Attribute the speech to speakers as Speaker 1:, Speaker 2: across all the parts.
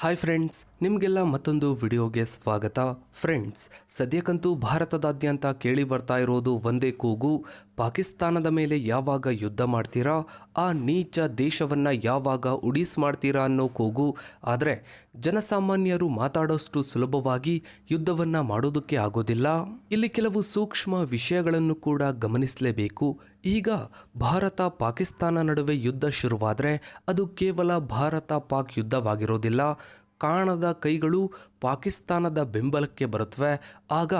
Speaker 1: Hi friends ನಿಮಗೆಲ್ಲ ಮತ್ತೊಂದು ವಿಡಿಯೋಗೆ ಸ್ವಾಗತ. ಫ್ರೆಂಡ್ಸ್ ಸದ್ಯಕ್ಕಂತೂ ಭಾರತದಾದ್ಯಂತ ಕೇಳಿ ಬರ್ತಾ ಇರೋದು ಒಂದೇ ಕೂಗು. ಪಾಕಿಸ್ತಾನದ ಮೇಲೆ ಯಾವಾಗ ಯುದ್ಧ ಮಾಡ್ತೀರಾ? ಆ ನೀಚ ದೇಶವನ್ನು ಯಾವಾಗ ಉಡೀಸ್ ಮಾಡ್ತೀರಾ ಅನ್ನೋ ಕೂಗು. ಆದರೆ, ಜನಸಾಮಾನ್ಯರು ಮಾತಾಡೋಷ್ಟು ಸುಲಭವಾಗಿ ಯುದ್ಧವನ್ನು ಮಾಡೋದಕ್ಕೆ ಆಗೋದಿಲ್ಲ. ಇಲ್ಲಿ ಕೆಲವು ಸೂಕ್ಷ್ಮ ವಿಷಯಗಳನ್ನು ಕೂಡ ಗಮನಿಸಲೇಬೇಕು. ಈಗ ಭಾರತ ಪಾಕಿಸ್ತಾನ ನಡುವೆ ಯುದ್ಧ ಶುರುವಾದರೆ ಅದು ಕೇವಲ ಭಾರತ ಪಾಕ್ ಯುದ್ಧವಾಗಿರೋದಿಲ್ಲ. ಕಾಣದ ಕೈಗಳು ಪಾಕಿಸ್ತಾನದ ಬೆಂಬಲಕ್ಕೆ ಬರುತ್ತವೆ ಆಗ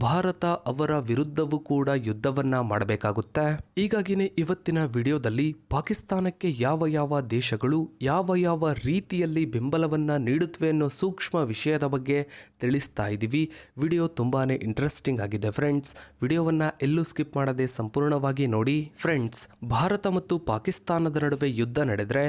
Speaker 1: ಭಾರತ ಅವರ ವಿರುದ್ಧವೂ ಕೂಡ ಯುದ್ಧವನ್ನ ಮಾಡಬೇಕಾಗುತ್ತೆ. ಹೀಗಾಗಿನೇ ಇವತ್ತಿನ ವಿಡಿಯೋದಲ್ಲಿ ಪಾಕಿಸ್ತಾನಕ್ಕೆ ಯಾವ ಯಾವ ದೇಶಗಳು ಯಾವ ಯಾವ ರೀತಿಯಲ್ಲಿ ಬೆಂಬಲವನ್ನ ನೀಡುತ್ತವೆ ಅನ್ನೋ ಸೂಕ್ಷ್ಮ ವಿಷಯದ ಬಗ್ಗೆ ತಿಳಿಸ್ತಾ ಇದ್ದೀವಿ. ವಿಡಿಯೋ ತುಂಬಾನೇ ಇಂಟ್ರೆಸ್ಟಿಂಗ್ ಆಗಿದೆ ಫ್ರೆಂಡ್ಸ್ ವಿಡಿಯೋವನ್ನ ಎಲ್ಲೂ ಸ್ಕಿಪ್ ಮಾಡದೆ ಸಂಪೂರ್ಣವಾಗಿ ನೋಡಿ. ಫ್ರೆಂಡ್ಸ್ ಭಾರತ ಮತ್ತು ಪಾಕಿಸ್ತಾನದ ನಡುವೆ ಯುದ್ಧ ನಡೆದರೆ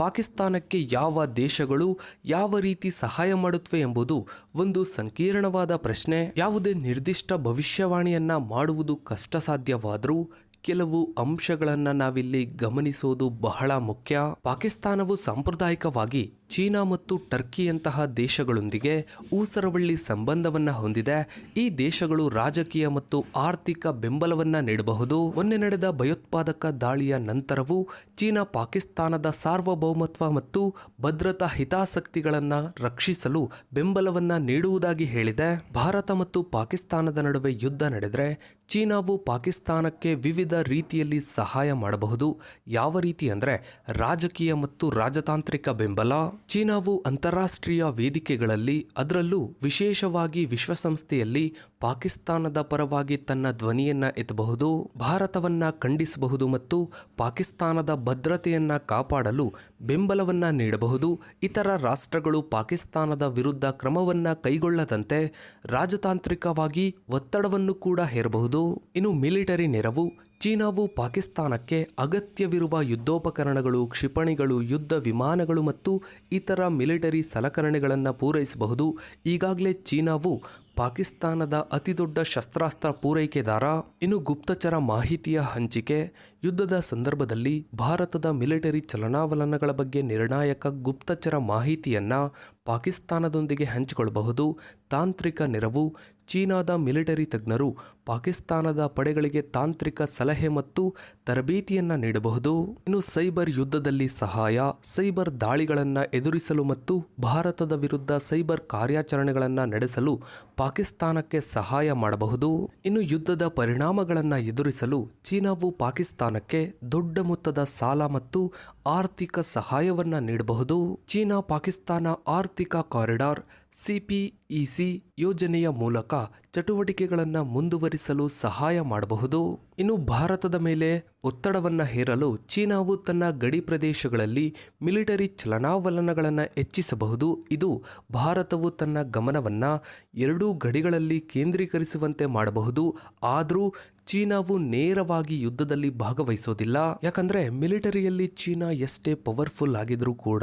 Speaker 1: ಪಾಕಿಸ್ತಾನಕ್ಕೆ ಯಾವ ದೇಶಗಳು ಯಾವ ರೀತಿ ಸಹಾಯ ಮಾಡುತ್ತವೆ ಎಂಬುದು ಒಂದು ಸಂಕೀರ್ಣವಾದ ಪ್ರಶ್ನೆ. ಯಾವುದೇ ನಿರ್ದಿಷ್ಟ ಭವಿಷ್ಯವಾಣಿಯನ್ನ ಮಾಡುವುದು ಕಷ್ಟ ಸಾಧ್ಯವಾದರೂ ಕೆಲವು ಅಂಶಗಳನ್ನು ನಾವಿಲ್ಲಿ ಗಮನಿಸೋದು ಬಹಳ ಮುಖ್ಯ. ಪಾಕಿಸ್ತಾನವು ಸಾಂಪ್ರದಾಯಿಕವಾಗಿ ಚೀನಾ ಮತ್ತು ಟರ್ಕಿಯಂತಹ ದೇಶಗಳೊಂದಿಗೆ ಊಸರವಳ್ಳಿ ಸಂಬಂಧವನ್ನ ಹೊಂದಿದೆ. ಈ ದೇಶಗಳು ರಾಜಕೀಯ ಮತ್ತು ಆರ್ಥಿಕ ಬೆಂಬಲವನ್ನ ನೀಡಬಹುದು. ಮೊನ್ನೆ ನಡೆದ ಭಯೋತ್ಪಾದಕ ದಾಳಿಯ ನಂತರವೂ ಚೀನಾ ಪಾಕಿಸ್ತಾನದ ಸಾರ್ವಭೌಮತ್ವ ಮತ್ತು ಭದ್ರತಾ ಹಿತಾಸಕ್ತಿಗಳನ್ನ ರಕ್ಷಿಸಲು ಬೆಂಬಲವನ್ನ ನೀಡುವುದಾಗಿ ಹೇಳಿದೆ. ಭಾರತ ಮತ್ತು ಪಾಕಿಸ್ತಾನದ ನಡುವೆ ಯುದ್ಧ ನಡೆದರೆ ಚೀನಾವು ಪಾಕಿಸ್ತಾನಕ್ಕೆ ವಿವಿಧ ರೀತಿಯಲ್ಲಿ ಸಹಾಯ ಮಾಡಬಹುದು. ಯಾವ ರೀತಿ ಅಂದರೆ ರಾಜಕೀಯ ಮತ್ತು ರಾಜತಾಂತ್ರಿಕ ಬೆಂಬಲ? ಚೀನಾವು ಅಂತಾರಾಷ್ಟ್ರೀಯ ವೇದಿಕೆಗಳಲ್ಲಿ, ಅದರಲ್ಲೂ ವಿಶೇಷವಾಗಿ ವಿಶ್ವಸಂಸ್ಥೆಯಲ್ಲಿ ಪಾಕಿಸ್ತಾನದ ಪರವಾಗಿ ತನ್ನ ಧ್ವನಿಯನ್ನ ಎತ್ತಬಹುದು, ಭಾರತವನ್ನ ಖಂಡಿಸಬಹುದು ಮತ್ತು ಪಾಕಿಸ್ತಾನದ ಭದ್ರತೆಯನ್ನ ಕಾಪಾಡಲು ಬೆಂಬಲವನ್ನ ನೀಡಬಹುದು. ಇತರ ರಾಷ್ಟ್ರಗಳು ಪಾಕಿಸ್ತಾನದ ವಿರುದ್ಧ ಕ್ರಮವನ್ನ ಕೈಗೊಳ್ಳದಂತೆ ರಾಜತಾಂತ್ರಿಕವಾಗಿ ಒತ್ತಡವನ್ನು ಕೂಡ ಹೇರಬಹುದು. ಇನ್ನು ಮಿಲಿಟರಿ ನೆರವು ಚೀನಾವು ಪಾಕಿಸ್ತಾನಕ್ಕೆ ಅಗತ್ಯವಿರುವ ಯುದ್ಧೋಪಕರಣಗಳು ಕ್ಷಿಪಣಿಗಳು ಯುದ್ಧ ವಿಮಾನಗಳು ಮತ್ತು ಇತರ ಮಿಲಿಟರಿ ಸಲಕರಣೆಗಳನ್ನು ಪೂರೈಸಬಹುದು. ಈಗಾಗಲೇ ಚೀನಾವು ಪಾಕಿಸ್ತಾನದ ಅತಿದೊಡ್ಡ ಶಸ್ತ್ರಾಸ್ತ್ರ ಪೂರೈಕೆದಾರ, ಇನ್ನು ಗುಪ್ತಚರ ಮಾಹಿತಿಯ ಹಂಚಿಕೆ, ಯುದ್ಧದ ಸಂದರ್ಭದಲ್ಲಿ ಭಾರತದ ಮಿಲಿಟರಿ ಚಲನಾವಲನಗಳ ಬಗ್ಗೆ ನಿರ್ಣಾಯಕ ಗುಪ್ತಚರ ಮಾಹಿತಿಯನ್ನು ಪಾಕಿಸ್ತಾನದೊಂದಿಗೆ ಹಂಚಿಕೊಳ್ಳಬಹುದು. ತಾಂತ್ರಿಕ ನೆರವು, ಚೀನಾದ ಮಿಲಿಟರಿ ತಜ್ಞರು ಪಾಕಿಸ್ತಾನದ ಪಡೆಗಳಿಗೆ ತಾಂತ್ರಿಕ ಸಲಹೆ ಮತ್ತು ತರಬೇತಿಯನ್ನು ನೀಡಬಹುದು. ಇನ್ನು ಸೈಬರ್ ಯುದ್ಧದಲ್ಲಿ ಸಹಾಯ, ಸೈಬರ್ ದಾಳಿಗಳನ್ನು ಎದುರಿಸಲು ಮತ್ತು ಭಾರತದ ವಿರುದ್ಧ ಸೈಬರ್ ಕಾರ್ಯಾಚರಣೆಗಳನ್ನು ನಡೆಸಲು ಪಾಕಿಸ್ತಾನಕ್ಕೆ ಸಹಾಯ ಮಾಡಬಹುದು. ಇನ್ನು ಯುದ್ಧದ ಪರಿಣಾಮಗಳನ್ನು ಎದುರಿಸಲು ಚೀನಾವು ಪಾಕಿಸ್ತಾನಕ್ಕೆ ದೊಡ್ಡ ಮೊತ್ತದ ಸಾಲ ಮತ್ತು ಆರ್ಥಿಕ ಸಹಾಯವನ್ನ ನೀಡಬಹುದು. ಚೀನಾ, ಪಾಕಿಸ್ತಾನ ಆರ್ಥಿಕ ಕಾರಿಡಾರ್ ಸಿಪಿಇಸಿ ಯೋಜನೆಯ ಮೂಲಕ ಚಟುವಟಿಕೆಗಳನ್ನು ಮುಂದುವರಿಸಲು ಸಹಾಯ ಮಾಡಬಹುದು. ಇನ್ನು ಭಾರತದ ಮೇಲೆ ಒತ್ತಡವನ್ನು ಹೇರಲು ಚೀನಾವು ತನ್ನ ಗಡಿ ಪ್ರದೇಶಗಳಲ್ಲಿ ಮಿಲಿಟರಿ ಚಲನಾವಲನಗಳನ್ನು ಹೆಚ್ಚಿಸಬಹುದು. ಇದು ಭಾರತವು ತನ್ನ ಗಮನವನ್ನ ಎರಡೂ ಗಡಿಗಳಲ್ಲಿ ಕೇಂದ್ರೀಕರಿಸುವಂತೆ ಮಾಡಬಹುದು. ಆದರೂ ಚೀನಾವು ನೇರವಾಗಿ ಯುದ್ಧದಲ್ಲಿ ಭಾಗವಹಿಸೋದಿಲ್ಲ. ಯಾಕಂದ್ರೆ ಮಿಲಿಟರಿಯಲ್ಲಿ ಚೀನಾ ಎಷ್ಟೇ ಪವರ್ಫುಲ್ ಆಗಿದ್ರೂ ಕೂಡ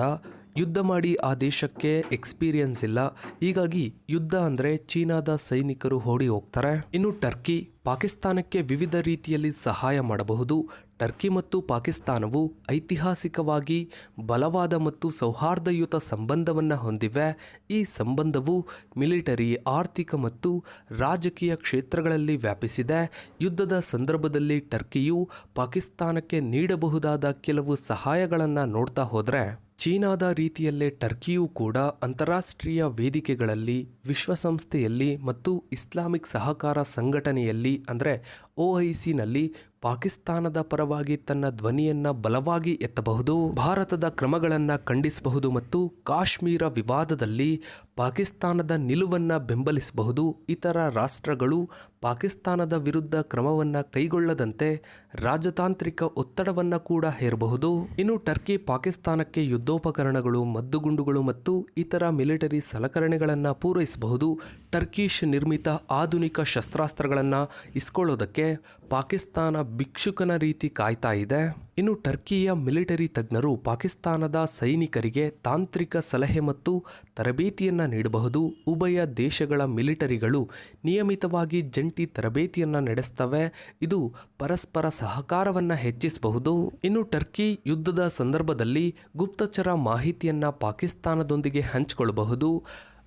Speaker 1: ಯುದ್ಧ ಮಾಡಿ ಆ ದೇಶಕ್ಕೆ ಎಕ್ಸ್ಪೀರಿಯನ್ಸ್ ಇಲ್ಲ. ಹೀಗಾಗಿ ಯುದ್ಧ ಅಂದ್ರೆ ಚೀನಾದ ಸೈನಿಕರು ಓಡಿ ಹೋಗ್ತಾರೆ. ಇನ್ನು ಟರ್ಕಿ ಪಾಕಿಸ್ತಾನಕ್ಕೆ ವಿವಿಧ ರೀತಿಯಲ್ಲಿ ಸಹಾಯ ಮಾಡಬಹುದು. ಟರ್ಕಿ ಮತ್ತು ಪಾಕಿಸ್ತಾನವು ಐತಿಹಾಸಿಕವಾಗಿ ಬಲವಾದ ಮತ್ತು ಸೌಹಾರ್ದಯುತ ಸಂಬಂಧವನ್ನು ಹೊಂದಿವೆ. ಈ ಸಂಬಂಧವು ಮಿಲಿಟರಿ, ಆರ್ಥಿಕ ಮತ್ತು ರಾಜಕೀಯ ಕ್ಷೇತ್ರಗಳಲ್ಲಿ ವ್ಯಾಪಿಸಿದೆ. ಯುದ್ಧದ ಸಂದರ್ಭದಲ್ಲಿ ಟರ್ಕಿಯು ಪಾಕಿಸ್ತಾನಕ್ಕೆ ನೀಡಬಹುದಾದ ಕೆಲವು ಸಹಾಯಗಳನ್ನು ನೋಡ್ತಾ ಹೋದರೆ, ಚೀನಾದ ರೀತಿಯಲ್ಲೇ ಟರ್ಕಿಯೂ ಕೂಡ ಅಂತಾರಾಷ್ಟ್ರೀಯ ವೇದಿಕೆಗಳಲ್ಲಿ, ವಿಶ್ವಸಂಸ್ಥೆಯಲ್ಲಿ ಮತ್ತು ಇಸ್ಲಾಮಿಕ್ ಸಹಕಾರ ಸಂಘಟನೆಯಲ್ಲಿ ಅಂದರೆ ಒ ಐ ಸಿನಲ್ಲಿ ಪಾಕಿಸ್ತಾನದ ಪರವಾಗಿ ತನ್ನ ಧ್ವನಿಯನ್ನ ಬಲವಾಗಿ ಎತ್ತಬಹುದು, ಭಾರತದ ಕ್ರಮಗಳನ್ನು ಖಂಡಿಸಬಹುದು ಮತ್ತು ಕಾಶ್ಮೀರ ವಿವಾದದಲ್ಲಿ ಪಾಕಿಸ್ತಾನದ ನಿಲುವನ್ನು ಬೆಂಬಲಿಸಬಹುದು. ಇತರ ರಾಷ್ಟ್ರಗಳು ಪಾಕಿಸ್ತಾನದ ವಿರುದ್ಧ ಕ್ರಮವನ್ನು ಕೈಗೊಳ್ಳದಂತೆ ರಾಜತಾಂತ್ರಿಕ ಒತ್ತಡವನ್ನು ಕೂಡ ಹೇರಬಹುದು. ಇನ್ನು ಟರ್ಕಿ ಪಾಕಿಸ್ತಾನಕ್ಕೆ ಯುದ್ಧೋಪಕರಣಗಳು, ಮದ್ದುಗುಂಡುಗಳು ಮತ್ತು ಇತರ ಮಿಲಿಟರಿ ಸಲಕರಣೆಗಳನ್ನು ಪೂರೈಸಬಹುದು. ಟರ್ಕಿಶ್ ನಿರ್ಮಿತ ಆಧುನಿಕ ಶಸ್ತ್ರಾಸ್ತ್ರಗಳನ್ನು ಇಸ್ಕೊಳ್ಳೋದಕ್ಕೆ ಪಾಕಿಸ್ತಾನ ಭಿಕ್ಷುಕನ ರೀತಿ ಕಾಯ್ತಾ ಇದೆ. ಇನ್ನು ಟರ್ಕಿಯ ಮಿಲಿಟರಿ ತಜ್ಞರು ಪಾಕಿಸ್ತಾನದ ಸೈನಿಕರಿಗೆ ತಾಂತ್ರಿಕ ಸಲಹೆ ಮತ್ತು ತರಬೇತಿಯನ್ನು ನೀಡಬಹುದು. ಉಭಯ ದೇಶಗಳ ಮಿಲಿಟರಿಗಳು ನಿಯಮಿತವಾಗಿ ಜಂಟಿ ತರಬೇತಿಯನ್ನು ನಡೆಸ್ತವೆ. ಇದು ಪರಸ್ಪರ ಸಹಕಾರವನ್ನು ಹೆಚ್ಚಿಸಬಹುದು. ಇನ್ನು ಟರ್ಕಿ ಯುದ್ಧದ ಸಂದರ್ಭದಲ್ಲಿ ಗುಪ್ತಚರ ಮಾಹಿತಿಯನ್ನು ಪಾಕಿಸ್ತಾನದೊಂದಿಗೆ ಹಂಚಿಕೊಳ್ಳಬಹುದು.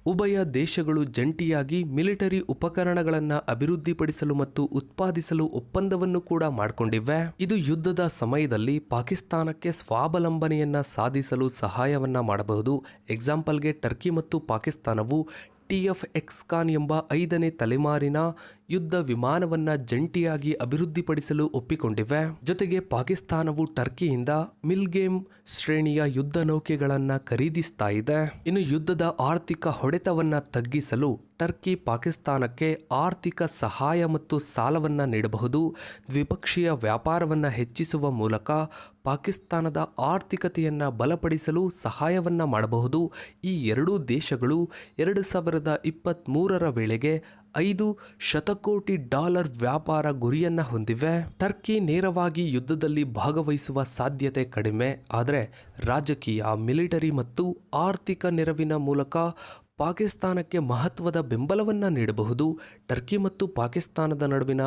Speaker 1: ಉಭಯ ದೇಶಗಳು ಜಂಟಿಯಾಗಿ ಮಿಲಿಟರಿ ಉಪಕರಣಗಳನ್ನು ಅಭಿವೃದ್ಧಿಪಡಿಸಲು ಮತ್ತು ಉತ್ಪಾದಿಸಲು ಒಪ್ಪಂದವನ್ನು ಕೂಡ ಮಾಡಿಕೊಂಡಿವೆ. ಇದು ಯುದ್ಧದ ಸಮಯದಲ್ಲಿ ಪಾಕಿಸ್ತಾನಕ್ಕೆ ಸ್ವಾವಲಂಬನೆಯನ್ನ ಸಾಧಿಸಲು ಸಹಾಯವನ್ನ ಮಾಡಬಹುದು. ಎಕ್ಸಾಂಪಲ್ಗೆ ಟರ್ಕಿ ಮತ್ತು ಪಾಕಿಸ್ತಾನವು ಟಿಎಫ್ ಎಕ್ಸ್ಕಾನ್ ಎಂಬ ಐದನೇ ತಲೆಮಾರಿನ ಯುದ್ಧ ವಿಮಾನವನ್ನ ಜಂಟಿಯಾಗಿ ಅಭಿವೃದ್ಧಿಪಡಿಸಲು ಒಪ್ಪಿಕೊಂಡಿವೆ. ಜೊತೆಗೆ ಪಾಕಿಸ್ತಾನವು ಟರ್ಕಿಯಿಂದ ಮಿಲ್ಗೇಮ್ ಶ್ರೇಣಿಯ ಯುದ್ಧ ನೌಕೆಗಳನ್ನ ಖರೀದಿಸ್ತಾ ಇದೆ. ಇನ್ನು ಯುದ್ಧದ ಆರ್ಥಿಕ ಹೊಡೆತವನ್ನ ತಗ್ಗಿಸಲು ಟರ್ಕಿ ಪಾಕಿಸ್ತಾನಕ್ಕೆ ಆರ್ಥಿಕ ಸಹಾಯ ಮತ್ತು ಸಾಲವನ್ನ ನೀಡಬಹುದು. ದ್ವಿಪಕ್ಷೀಯ ವ್ಯಾಪಾರವನ್ನ ಹೆಚ್ಚಿಸುವ ಮೂಲಕ ಪಾಕಿಸ್ತಾನದ ಆರ್ಥಿಕತೆಯನ್ನ ಬಲಪಡಿಸಲು ಸಹಾಯವನ್ನ ಮಾಡಬಹುದು. ಈ ಎರಡೂ ದೇಶಗಳು ಎರಡು ಸಾವಿರದ ಇಪ್ಪತ್ತ್ಮೂರರ ವೇಳೆಗೆ ಐದು ಶತಕೋಟಿ ಡಾಲರ್ ವ್ಯಾಪಾರ ಗುರಿಯನ್ನ ಹೊಂದಿವೆ. ಟರ್ಕಿ ನೇರವಾಗಿ ಯುದ್ಧದಲ್ಲಿ ಭಾಗವಹಿಸುವ ಸಾಧ್ಯತೆ ಕಡಿಮೆ, ಆದರೆ ರಾಜಕೀಯ, ಮಿಲಿಟರಿ ಮತ್ತು ಆರ್ಥಿಕ ನೆರವಿನ ಮೂಲಕ ಪಾಕಿಸ್ತಾನಕ್ಕೆ ಮಹತ್ವದ ಬೆಂಬಲವನ್ನ ನೀಡಬಹುದು, ಟರ್ಕಿ ಮತ್ತು ಪಾಕಿಸ್ತಾನದ ನಡುವಿನ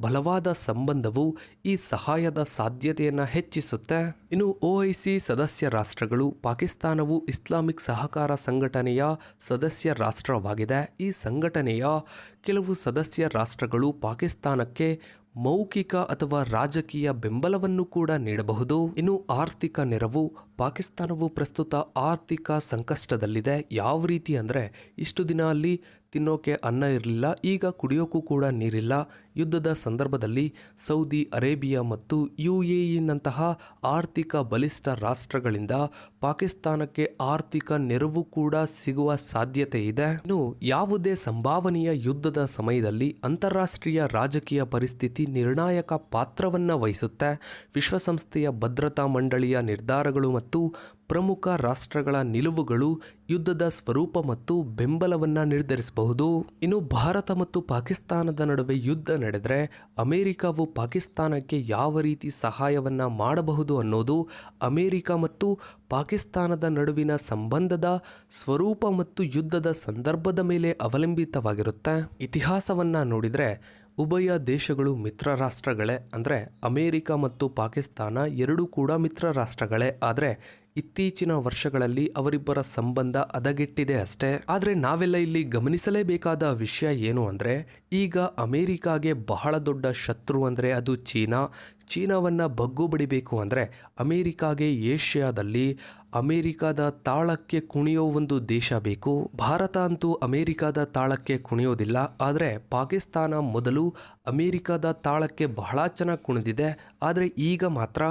Speaker 1: ಬಲವಾದ ಸಂಬಂಧವು ಈ ಸಹಾಯದ ಸಾಧ್ಯತೆಯನ್ನು ಹೆಚ್ಚಿಸುತ್ತೆ. ಇನ್ನು ಒಐಸಿ ಸದಸ್ಯ ರಾಷ್ಟ್ರಗಳು ಪಾಕಿಸ್ತಾನವು ಇಸ್ಲಾಮಿಕ್ ಸಹಕಾರ ಸಂಘಟನೆಯ ಸದಸ್ಯ ರಾಷ್ಟ್ರವಾಗಿದೆ. ಈ ಸಂಘಟನೆಯ ಕೆಲವು ಸದಸ್ಯ ರಾಷ್ಟ್ರಗಳು ಪಾಕಿಸ್ತಾನಕ್ಕೆ ಮೌಖಿಕ ಅಥವಾ ರಾಜಕೀಯ ಬೆಂಬಲವನ್ನು ಕೂಡ ನೀಡಬಹುದು. ಇನ್ನು ಆರ್ಥಿಕ ನೆರವು ಪಾಕಿಸ್ತಾನವು ಪ್ರಸ್ತುತ ಆರ್ಥಿಕ ಸಂಕಷ್ಟದಲ್ಲಿದೆ. ಯಾವ ರೀತಿ ಅಂದರೆ ಇಷ್ಟು ದಿನ ಅಲ್ಲಿ ತಿನ್ನೋಕೆ ಅನ್ನ ಇರಲಿಲ್ಲ, ಈಗ ಕುಡಿಯೋಕ್ಕೂ ಕೂಡ ನೀರಿಲ್ಲ. ಯುದ್ಧದ ಸಂದರ್ಭದಲ್ಲಿ ಸೌದಿ ಅರೇಬಿಯಾ ಮತ್ತು ಯು ಎ ಇನಂತಹ ಆರ್ಥಿಕ ಬಲಿಷ್ಠ ರಾಷ್ಟ್ರಗಳಿಂದ ಪಾಕಿಸ್ತಾನಕ್ಕೆ ಆರ್ಥಿಕ ನೆರವು ಕೂಡ ಸಿಗುವ ಸಾಧ್ಯತೆ ಇದೆ. ಇನ್ನು ಯಾವುದೇ ಸಂಭಾವನೀಯ ಯುದ್ಧದ ಸಮಯದಲ್ಲಿ ಅಂತಾರಾಷ್ಟ್ರೀಯ ರಾಜಕೀಯ ಪರಿಸ್ಥಿತಿ ನಿರ್ಣಾಯಕ ಪಾತ್ರವನ್ನು ವಹಿಸುತ್ತೆ. ವಿಶ್ವಸಂಸ್ಥೆಯ ಭದ್ರತಾ ಮಂಡಳಿಯ ನಿರ್ಧಾರಗಳು ಮತ್ತು ಪ್ರಮುಖ ರಾಷ್ಟ್ರಗಳ ನಿಲುವುಗಳು ಯುದ್ಧದ ಸ್ವರೂಪ ಮತ್ತು ಬೆಂಬಲವನ್ನು ನಿರ್ಧರಿಸಬಹುದು. ಇನ್ನು ಭಾರತ ಮತ್ತು ಪಾಕಿಸ್ತಾನದ ನಡುವೆ ಯುದ್ಧ ನಡೆದರೆ ಅಮೇರಿಕಾವು ಪಾಕಿಸ್ತಾನಕ್ಕೆ ಯಾವ ರೀತಿ ಸಹಾಯವನ್ನ ಮಾಡಬಹುದು ಅನ್ನೋದು ಅಮೇರಿಕ ಮತ್ತು ಪಾಕಿಸ್ತಾನದ ನಡುವಿನ ಸಂಬಂಧದ ಸ್ವರೂಪ ಮತ್ತು ಯುದ್ಧದ ಸಂದರ್ಭದ ಮೇಲೆ ಅವಲಂಬಿತವಾಗಿರುತ್ತೆ. ಇತಿಹಾಸವನ್ನು ನೋಡಿದರೆ ಉಭಯ ದೇಶಗಳು ಮಿತ್ರ ರಾಷ್ಟ್ರಗಳೇ ಅಂದರೆ ಅಮೇರಿಕ ಮತ್ತು ಪಾಕಿಸ್ತಾನ ಎರಡೂ ಕೂಡ ಮಿತ್ರ ರಾಷ್ಟ್ರಗಳೇ ಆದರೆ ಇತ್ತೀಚಿನ ವರ್ಷಗಳಲ್ಲಿ ಅವರಿಬ್ಬರ ಸಂಬಂಧ ಹದಗೆಟ್ಟಿದೆ ಅಷ್ಟೇ. ಆದರೆ ನಾವೆಲ್ಲ ಇಲ್ಲಿ ಗಮನಿಸಲೇಬೇಕಾದ ವಿಷಯ ಏನು ಅಂದರೆ, ಈಗ ಅಮೇರಿಕಾಗೆ ಬಹಳ ದೊಡ್ಡ ಶತ್ರು ಅಂದರೆ ಅದು ಚೀನಾ. ಚೀನಾವನ್ನು ಬಗ್ಗು ಬಡಿಬೇಕು ಅಂದರೆ ಅಮೇರಿಕಾಗೆ ಏಷ್ಯಾದಲ್ಲಿ ಅಮೇರಿಕಾದ ತಾಳಕ್ಕೆ ಕುಣಿಯೋ ಒಂದು ದೇಶ ಬೇಕು. ಭಾರತ ಅಂತೂ ಅಮೇರಿಕಾದ ತಾಳಕ್ಕೆ ಕುಣಿಯೋದಿಲ್ಲ. ಆದರೆ ಪಾಕಿಸ್ತಾನ ಮೊದಲು ಅಮೇರಿಕಾದ ತಾಳಕ್ಕೆ ಬಹಳ ಚೆನ್ನಾಗಿ ಕುಣಿದಿದೆ. ಆದರೆ ಈಗ ಮಾತ್ರ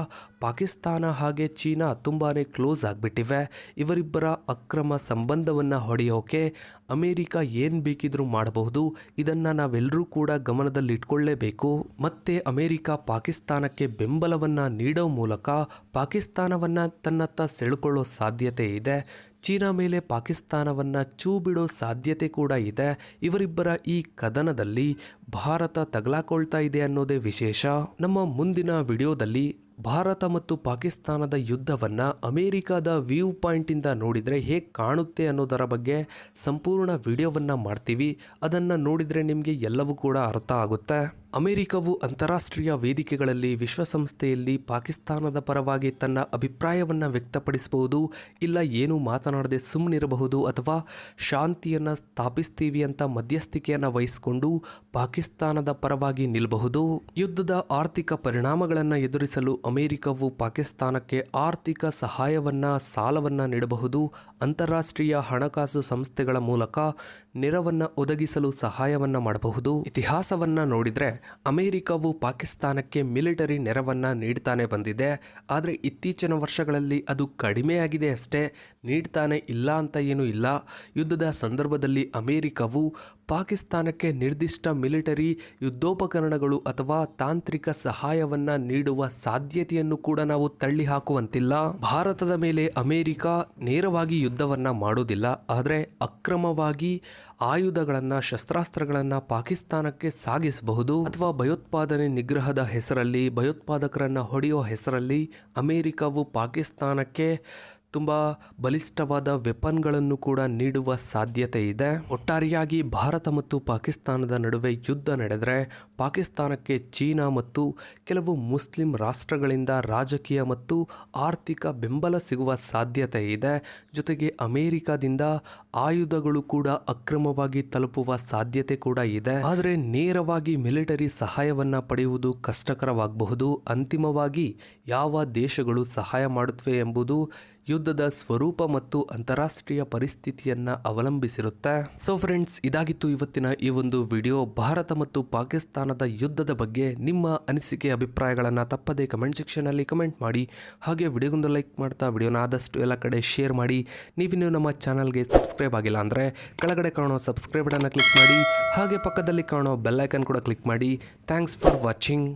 Speaker 1: ಪಾಕಿಸ್ತಾನ ಹಾಗೆ ಚೀನಾ ತುಂಬಾ ಕ್ಲೋಸ್ ಆಗಿಬಿಟ್ಟಿವೆ. ಇವರಿಬ್ಬರ ಅಕ್ರಮ ಸಂಬಂಧವನ್ನು ಹೊಡೆಯೋಕೆ ಅಮೇರಿಕ ಏನು ಬೇಕಿದ್ರೂ ಮಾಡಬಹುದು. ಇದನ್ನು ನಾವೆಲ್ಲರೂ ಕೂಡ ಗಮನದಲ್ಲಿಟ್ಕೊಳ್ಳೇಬೇಕು. ಮತ್ತೆ ಅಮೇರಿಕ ಪಾಕಿಸ್ತಾನಕ್ಕೆ ಬೆಂಬಲವನ್ನು ನೀಡೋ ಮೂಲಕ ಪಾಕಿಸ್ತಾನವನ್ನು ತನ್ನತ್ತ ಸೆಳ್ಕೊಳ್ಳೋ ಸಾಧ್ಯತೆ ಇದೆ. ಚೀನಾ ಮೇಲೆ ಪಾಕಿಸ್ತಾನವನ್ನು ಚೂ ಬಿಡೋ ಸಾಧ್ಯತೆ ಕೂಡ ಇದೆ. ಇವರಿಬ್ಬರ ಈ ಕದನದಲ್ಲಿ ಭಾರತ ತಗಲಾಕೊಳ್ತಾ ಇದೆ ಅನ್ನೋದೇ ವಿಶೇಷ. ನಮ್ಮ ಮುಂದಿನ ವಿಡಿಯೋದಲ್ಲಿ ಭಾರತ ಮತ್ತು ಪಾಕಿಸ್ತಾನದ ಯುದ್ಧವನ್ನ ಅಮೇರಿಕಾದ ವ್ಯೂ ಪಾಯಿಂಟಿಂದ ನೋಡಿದರೆ ಹೇಗೆ ಕಾಣುತ್ತೆ ಅನ್ನೋದರ ಬಗ್ಗೆ ಸಂಪೂರ್ಣ ವಿಡಿಯೋವನ್ನು ಮಾಡ್ತೀವಿ. ಅದನ್ನು ನೋಡಿದರೆ ನಿಮಗೆ ಎಲ್ಲವೂ ಕೂಡ ಅರ್ಥ ಆಗುತ್ತೆ. ಅಮೆರಿಕವು ಅಂತಾರಾಷ್ಟ್ರೀಯ ವೇದಿಕೆಗಳಲ್ಲಿ ವಿಶ್ವಸಂಸ್ಥೆಯಲ್ಲಿ ಪಾಕಿಸ್ತಾನದ ಪರವಾಗಿ ತನ್ನ ಅಭಿಪ್ರಾಯವನ್ನು ವ್ಯಕ್ತಪಡಿಸಬಹುದು. ಇಲ್ಲ ಏನೂ ಮಾತನಾಡದೆ ಸುಮ್ಮನಿರಬಹುದು ಅಥವಾ ಶಾಂತಿಯನ್ನು ಸ್ಥಾಪಿಸ್ತೀವಿ ಅಂತ ಮಧ್ಯಸ್ಥಿಕೆಯನ್ನು ವಹಿಸಿಕೊಂಡು ಪಾಕಿಸ್ತಾನದ ಪರವಾಗಿ ನಿಲ್ಲಬಹುದು ಯುದ್ಧದ ಆರ್ಥಿಕ ಪರಿಣಾಮಗಳನ್ನು ಎದುರಿಸಲು ಅಮೆರಿಕವು ಪಾಕಿಸ್ತಾನಕ್ಕೆ ಆರ್ಥಿಕ ಸಹಾಯವನ್ನು, ಸಾಲವನ್ನ ನೀಡಬಹುದು. ಅಂತಾರಾಷ್ಟ್ರೀಯ ಹಣಕಾಸು ಸಂಸ್ಥೆಗಳ ಮೂಲಕ ನೆರವನ್ನ ಒದಗಿಸಲು ಸಹಾಯವನ್ನ ಮಾಡಬಹುದು. ಇತಿಹಾಸವನ್ನ ನೋಡಿದ್ರೆ ಅಮೆರಿಕವು ಪಾಕಿಸ್ತಾನಕ್ಕೆ ಮಿಲಿಟರಿ ನೆರವನ್ನ ನೀಡ್ತಾನೆ ಬಂದಿದೆ. ಆದರೆ ಇತ್ತೀಚಿನ ವರ್ಷಗಳಲ್ಲಿ ಅದು ಕಡಿಮೆಯಾಗಿದೆ ಅಷ್ಟೇ. ನೀಡ್ತಾನೆ ಇಲ್ಲ ಅಂತ ಏನೂ ಇಲ್ಲ. ಯುದ್ಧದ ಸಂದರ್ಭದಲ್ಲಿ ಅಮೆರಿಕವು ಪಾಕಿಸ್ತಾನಕ್ಕೆ ನಿರ್ದಿಷ್ಟ ಮಿಲಿಟರಿ ಯುದ್ಧೋಪಕರಣಗಳು ಅಥವಾ ತಾಂತ್ರಿಕ ಸಹಾಯವನ್ನು ನೀಡುವ ಸಾಧ್ಯತೆಯನ್ನು ಕೂಡ ನಾವು ತಳ್ಳಿ ಹಾಕುವಂತಿಲ್ಲ. ಭಾರತದ ಮೇಲೆ ಅಮೆರಿಕ ನೇರವಾಗಿ ಯುದ್ಧವನ್ನು ಮಾಡೋದಿಲ್ಲ. ಆದರೆ ಅಕ್ರಮವಾಗಿ ಆಯುಧಗಳನ್ನು, ಶಸ್ತ್ರಾಸ್ತ್ರಗಳನ್ನು ಪಾಕಿಸ್ತಾನಕ್ಕೆ ಸಾಗಿಸಬಹುದು. ಅಥವಾ ಭಯೋತ್ಪಾದನೆ ನಿಗ್ರಹದ ಹೆಸರಲ್ಲಿ, ಭಯೋತ್ಪಾದಕರನ್ನು ಹೊಡೆಯುವ ಹೆಸರಲ್ಲಿ ಅಮೆರಿಕವು ಪಾಕಿಸ್ತಾನಕ್ಕೆ ತುಂಬಾ ಬಲಿಷ್ಠವಾದ ವೆಪನ್ಗಳನ್ನು ಕೂಡ ನೀಡುವ ಸಾಧ್ಯತೆ ಇದೆ. ಒಟ್ಟಾರೆಯಾಗಿ ಭಾರತ ಮತ್ತು ಪಾಕಿಸ್ತಾನದ ನಡುವೆ ಯುದ್ಧ ನಡೆದರೆ ಪಾಕಿಸ್ತಾನಕ್ಕೆ ಚೀನಾ ಮತ್ತು ಕೆಲವು ಮುಸ್ಲಿಂ ರಾಷ್ಟ್ರಗಳಿಂದ ರಾಜಕೀಯ ಮತ್ತು ಆರ್ಥಿಕ ಬೆಂಬಲ ಸಿಗುವ ಸಾಧ್ಯತೆ ಇದೆ. ಜೊತೆಗೆ ಅಮೆರಿಕದಿಂದ ಆಯುಧಗಳು ಕೂಡ ಅಕ್ರಮವಾಗಿ ತಲುಪುವ ಸಾಧ್ಯತೆ ಕೂಡ ಇದೆ. ಆದರೆ ನೇರವಾಗಿ ಮಿಲಿಟರಿ ಸಹಾಯವನ್ನು ಪಡೆಯುವುದು ಕಷ್ಟಕರವಾಗಬಹುದು. ಅಂತಿಮವಾಗಿ ಯಾವ ದೇಶಗಳು ಸಹಾಯ ಮಾಡುತ್ತವೆ ಎಂಬುದು ಯುದ್ಧದ ಸ್ವರೂಪ ಮತ್ತು ಅಂತಾರಾಷ್ಟ್ರೀಯ ಪರಿಸ್ಥಿತಿಯನ್ನ ಅವಲಂಬಿಸಿರುತ್ತೆ. ಸೊ ಫ್ರೆಂಡ್ಸ್ ಇದಾಗಿತ್ತು ಇವತ್ತಿನ ಈ ಒಂದು ವಿಡಿಯೋ ಭಾರತ ಮತ್ತು ಪಾಕಿಸ್ತಾನದ ಯುದ್ಧದ ಬಗ್ಗೆ ನಿಮ್ಮ ಅನಿಸಿಕೆ, ಅಭಿಪ್ರಾಯಗಳನ್ನು ತಪ್ಪದೆ ಕಮೆಂಟ್ ಸೆಕ್ಷನ್ ಅಲ್ಲಿ ಕಮೆಂಟ್ ಮಾಡಿ. ಹಾಗೆ ವಿಡಿಯೋಗೊಂದು ಲೈಕ್ ಮಾಡ್ತಾ ವಿಡಿಯೋನ ಆದಷ್ಟು ಎಲ್ಲ ಕಡೆ ಶೇರ್ ಮಾಡಿ. ನೀವಿನ್ನೂ ನಮ್ಮ ಚಾನಲ್ಗೆ ಸಬ್ಸ್ಕ್ರೈಬ್ ಆಗಿಲ್ಲ ಅಂದ್ರೆ ಕೆಳಗಡೆ ಕಾಣೋ ಸಬ್ಸ್ಕ್ರೈಬ್ ಬಟನ್ನ ಕ್ಲಿಕ್ ಮಾಡಿ. ಹಾಗೆ ಪಕ್ಕದಲ್ಲಿ ಕಾಣೋ ಬೆಲ್ ಐಕನ್ ಕೂಡ ಕ್ಲಿಕ್ ಮಾಡಿ. Thanks for watching